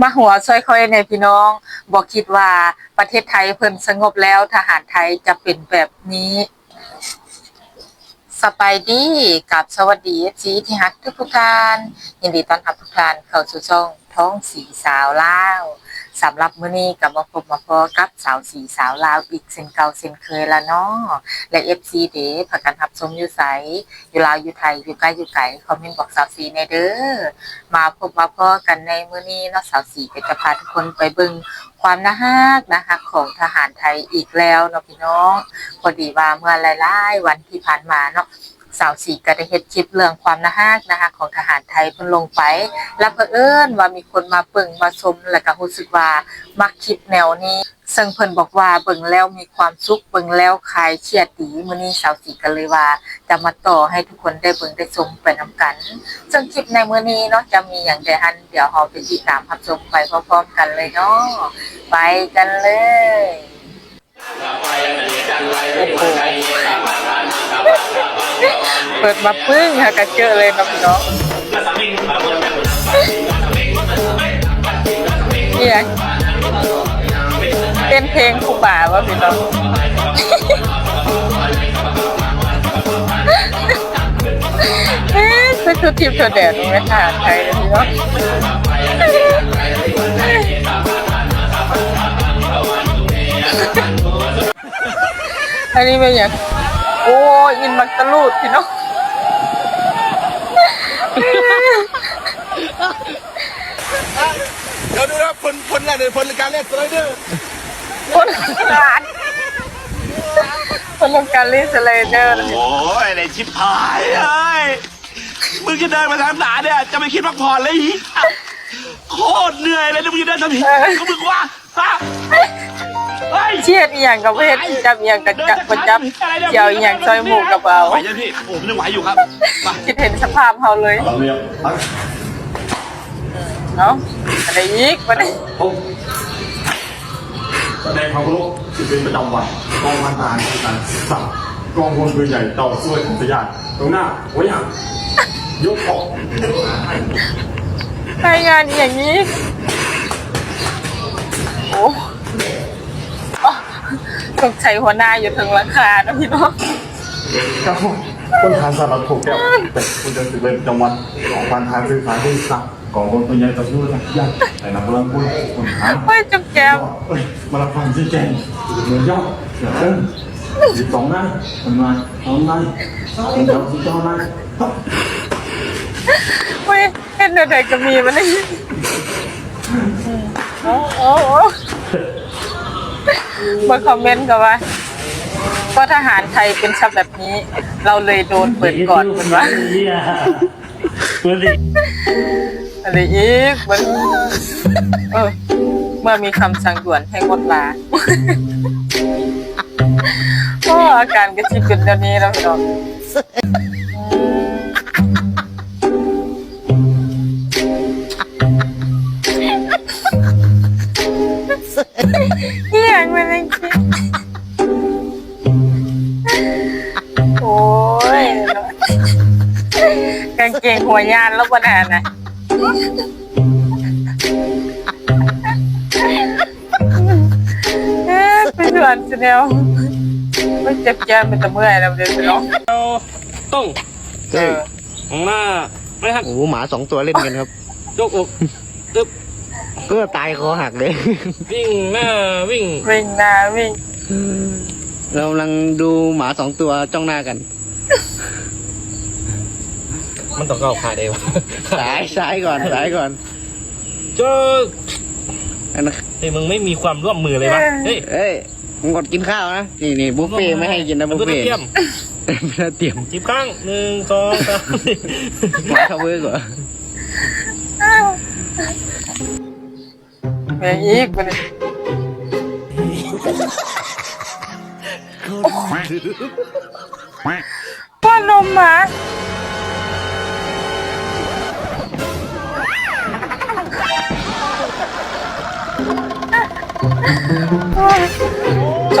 มาหัวช่วยคอยในพี่น้องบอกคิดว่าประเทศไทยเพิ่นสงบแล้วทหารไทยจะเป็นแบบนี้สบายดีกับสวัสดีจีที่ฮักทุกทุกท่านยินดีต้อนรับทุกท่านเข้าสู่ช่องท้องสีสาวล่าว สำหรับมื้อนี้กับมาพบมาพอกับสาวสีสาวลาวอีกเช่นเก่าเช่นเคยละเนาะและ FC เด้พากันรับชมอยู่ไสอยู่ลาวอยู่ไทยอยู่ใกล้อยู่ไกลคอมเมนต์บอกสาวสีในเด้อมาพบมาพอกันในมื้อนี้เนาะสาวสีก็จะพาทุกคนไปเบิ่งความน่าฮักนะฮักของทหารไทยอีกแล้วเนาะพี่น้องพอดีว่าเมื่อหลายๆวันที่ผ่านมาเนาะ สาวสีก็ได้เฮ็ดคลิปเรื่องความน่าฮักนะฮักของทหารไทยเพิ่นลงไป แล้วเผอิญว่ามีคนมาเบิ่งมาชมแล้วก็รู้สึกว่ามักคลิปแนวนี้ซึ่งเพิ่นบอกว่าเบิ่งแล้วมีความสุขเบิ่งแล้วคลายเครียดดีมื้อนี้สาวสีก็เลยว่า จะมาต่อให้ทุกคนได้เบิ่งได้ชมไปนํกัน ซึ่งคลิปในมื้อนี้เนาะจะมีอย่างใดอันเดี๋ยวเราไปติดตามรับชมไปพร้อมๆกันเลยเนาะไปกันเลย เปิดมาปึ้งค่ะกระเจอเลยนะพี่น้องเนี่ยเป็นเพลงครูบ่าวะพี่น้องเอ๊ะคือชุดทีมเธอแดดไม่ขาดใครเลยพี่น้อง อันนี้เป็นอย่างโอ้ยอินมักตะลูดพี่น้องเดี๋ยวดูนะผลผลอะไรผลการเล่นสไลเดอร์คนร้านคนลงการเล่นสไลเดอร์นะโอ้ยในชิบหายเอ้ยมึงจะเดินมาทางไหนเนี่ยจะไม่คิดพักผ่อนเลยอีกโคตรเหนื่อยเลยนะมึงจะเดินทำไมก็มึงว่าฮะ เฮ้ยเชียดอหย่างกับเวทจับอหย่างกับจับประจับเจียวอหย่างซอยหมูกับเราไหวยังพี่โอ้ผมยังไหวอยู่ครับมาคิดเห็นสภาพเขาเลยเราเรียกตั้งเนาะอะไรอีกวะเนี่ยพบแสดงความเคารพที่เป็นประจำวันกองพันทหารที่การสั่งกองพลปืนใหญ่ต่อสู้ของสยามตรงหน้าไว้อย่างยกออกรายงานอย่างนี้โอ้อ๋อ ตกใจหัวหน้าอยู่ถึงหลังคานะพี่น้องครับต้นทานสารพัดโถแก้วแต่คุณจะถือเป็นประจำวันของพันทหารสื่อสารที่สั่งกองพลปืนใหญ่ต่อสู้ของสยามแต่นำกำลังพูดคนทหารเฮ้ยจุ๊บแก้วเอ้ยมารับฟังชี้แจงเหมือนย่อเสือเต้นสิบสองนายทำงานสองนายเป็นเจ้าสิบเจ้านายครับเฮ้ยเห็นเด็กๆก็มีมันนี่โอ้โอ้โอ้ มาคอมเมนต์กันว่าก็ทหารไทยเป็นชับแบบนี้ เราเลยโดนเปิดก่อนเหมือนว่าอะไรอีกมันเออเมื่อมีคำสั่งด่วนให้งดลาโอ้อาการก็ชิเป็นเดี๋ยวนี้แล้วพี่น้อง ม่เจ็บแก้มเป็นตะเมื่อยแล้วเดี๋ยวพี่น้องต้องเออของหน้าไม่หักโอ้โหหมาสองตัวเล่นกันครับยกอกตึ๊บก็ตายคอหักเลย วิ่งหน้าวิ่งวิ่งหนาวิ่งเรากำลังดูหมาสองตัวจ้องหน้ากัน มันต้องเข้าขาเดียวซ้ายซ้ายก่อนซ้ายก่อนเจออันนั้นเฮ้ยมึงไม่มีความร่วมมือเลยวะเฮ้ยเอ้ยมึงกดกินข้าวนะนี่นี่บุฟเฟ่ต์ไม่ให้กินนะบุฟเฟ่ต์เทียมไม่ได้เตรียมจิบข้างหนึ่งสองสามหมาเขาเวอร์กว่าแม่งอีกมันป้อนนมหมา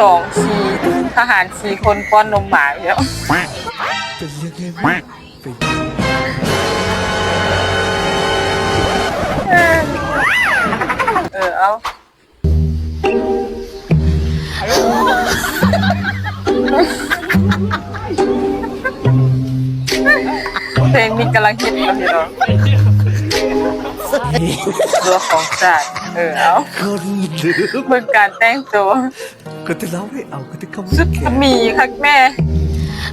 สองสี่ทหารสี่คนป้อนนมหมาเยอะเออออเอาเพลงนี้กำลังฮิตอยู่พี่น้อง ตัวของสัตว์เออเอาเมืองการแต่งตัวก็จะเล่าให้เอาก็จะเข้าสุดหมีคักแม่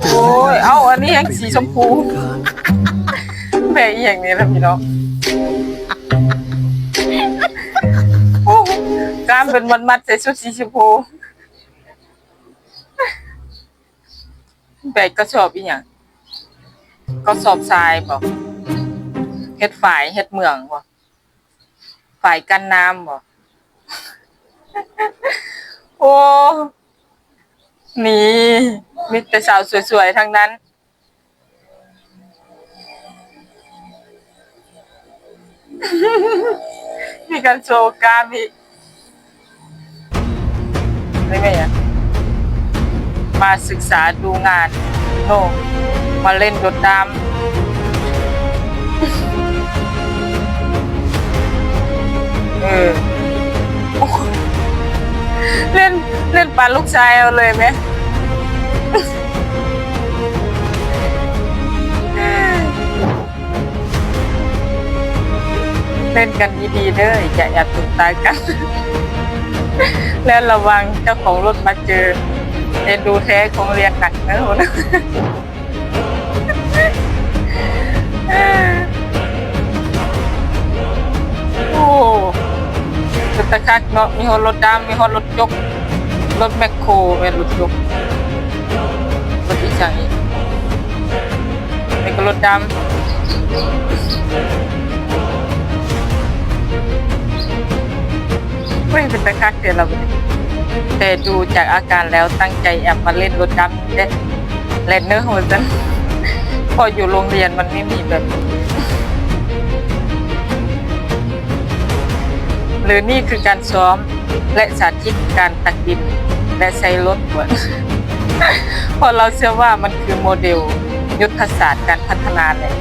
โอ้ยเอาอันนี้ยังสีชมพูแม่อีอย่างนี้นะพี่น้องโอ้กล้ามเป็นมัดมัดๆใส่ชุดสีชมพูแบกก็ชอบอีหยังก็สอบทรายบอกเฮ็ดฝ่ายเฮ็ดเมืองบ่ ฝ่ายกันน้ำบ่โอ้นี่มีแต่สาวสวยๆทั้งนั้น มีการโชว์กล้ามอีกได้ไหมอะมาศึกษาดูงาน โน มาเล่นรถดำ เล่นปาลูกชายเอาเลยไหมเล่นกันดีๆเด้ออย่าแอบถูกตายกัน และระวังเจ้าของรถมาเจอเอ็นดูแท้ของเรียนหนักนะคนโอ้สตะคักเนาะมีฮอดรถดำมีฮอดรถยก รถแมคโครเป็นรถยกรถอีจังอีกนี่ก็รถดำไม่เป็นตะคักเดี๋ยวเราแต่ดูจากอาการแล้วตั้งใจแอบมาเล่นรถดำเล่นเลนเนื้อหัวจันพออยู่โรงเรียนมันไม่มีแบบนี้ หรือนี่คือการซ้อมและสาธิตการตักดินและใช้รถหัวเพอเราเชื่อว่ามันคือโมเดลยุทธศาสตร์การพัฒนาเลย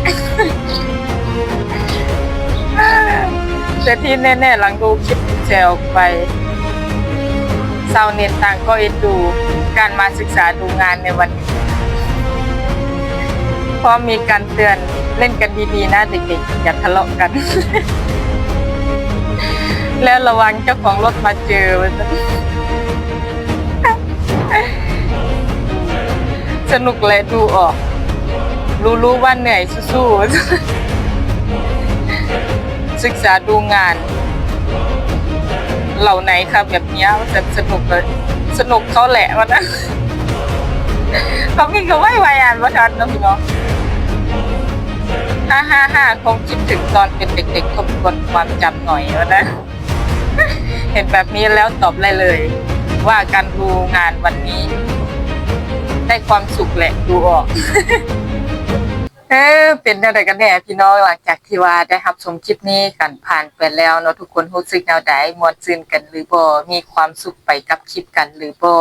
แต่ที่แน่ ๆ หลังดูคลิปแชร์ออกไปชาวเน็ตต่างก็เอ็นดูการมาศึกษาดูงานในวันนี้เพราะมีการเตือนเล่นกันดี ๆ นะเด็กๆอย่าทะเลาะกัน แล้วระวังเจ้าของรถมาเจอมันะสนุกเลยดูออก รู้รู้ว่าเหนื่อยสู้ๆศึกษาดูงาน เหล่าไหนครับแบบนี้ยจะสนุกเลย สนุกเขาแหละมันนะเขามีก็ไม่ไหวอ่านว่าทันนะพี่น้องห้าห้าห้าคงคิดถึงตอนเป็นเด็กๆทบทวนความจำหน่อยวะนะ เห็นแบบนี้แล้วตอบได้เลย ว่าการดูงานวันนี้ ได้ความสุขแหละดูออก เออเป็นอะไรกันแน่พี่น้องหลังจากที่ว่าได้รับชมคลิปนี้กันผ่านไปแล้วเนาะทุกคนรู้สึกแนวใดมวนซื่นกันหรือบ่มีความสุขไปกับคลิปกันหรือบ่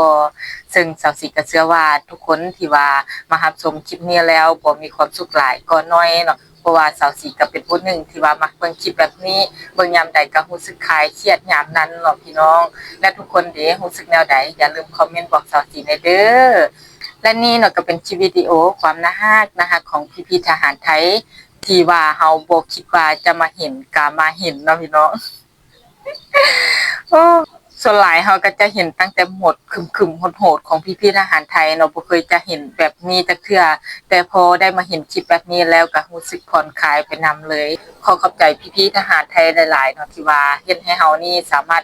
ซึ่งสาวสีก็เชื่อว่าทุกคนที่ว่ามารับชมคลิปนี้แล้วบ่มีความสุขหลายก็น้อยเนาะ เพราะว่าสาวสีก็เป็นผู้หนึ่งที่ว่ามักเบิ่งคลิปแบบนี้เบิ่งยามใดก็รู้สึกคลายเครียดยามนั้นเนาะพี่น้อง และทุกคนเด้รู้สึกแนวใดอย่าลืมคอมเมนต์บอกสาวสีในเด้อและนี่เนาะก็เป็นคลิปวิดีโอความน่าฮักนะคะของพี่พี่ทหารไทยที่ว่าเฮาบ่คิดว่าจะมาเห็นกามาเห็นเนาะพี่น้องโอ้ ส่วนหลายเขาก็จะเห็นตั้งแต่หมดคึมๆโหดๆของพี่พี่ทหารไทยเนาะบ่เคยจะเห็นแบบนี้จักเทื่อแต่พอได้มาเห็นคลิปแบบนี้แล้วก็รู้สึกผ่อนคลายไปนำเลย ขอขอบใจพี่พี่ทหารไทยหลายๆเนาะที่ว่าเฮ็ดให้เฮานี่สามารถ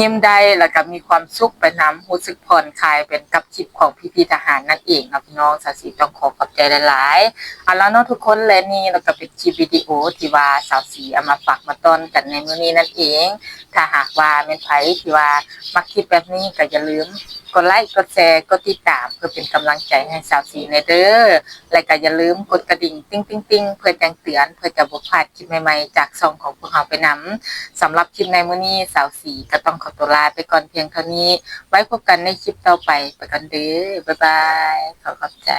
ยิ้มได้แล้วก็มีความสุขไปน้ำรู้สึกผ่อนคลายเป็นกับคลิปของพี่พี่ทหารนั่นเองนะพี่น้องสาสีต้องขอขอบใจหลายๆเอาล้วเนาะทุกคนและนี่แล้วก็เป็นคลิปวิดีโอที่ว่าสาวสีเอามาฝากมาต้นกันในมื้อนี้นั่นเอง ถ้าหากว่าเป็นไผที่ว่ามักคลิปแบบนี้ก็อย่าลืมกดไลค์กดแชร์กดติดตามเพื่อเป็นกำลังใจให้สาวสีในเด้อและก็อย่าลืมกดกระดิ่งติ้งติ้งติ้งเพื่อแจ้งเตือนเพื่อจะบ่พลาดคลิปใหม่ๆ จากช่องของพวกเราไปนำสำหรับคลิปในมื้อนี้สาวสีก็ต้องขอตัวลาไปก่อนเพียงเท่านี้ ไว้พบกันในคลิปต่อไปไปกันเด้อบ๊ายบาย ขอขอบใจ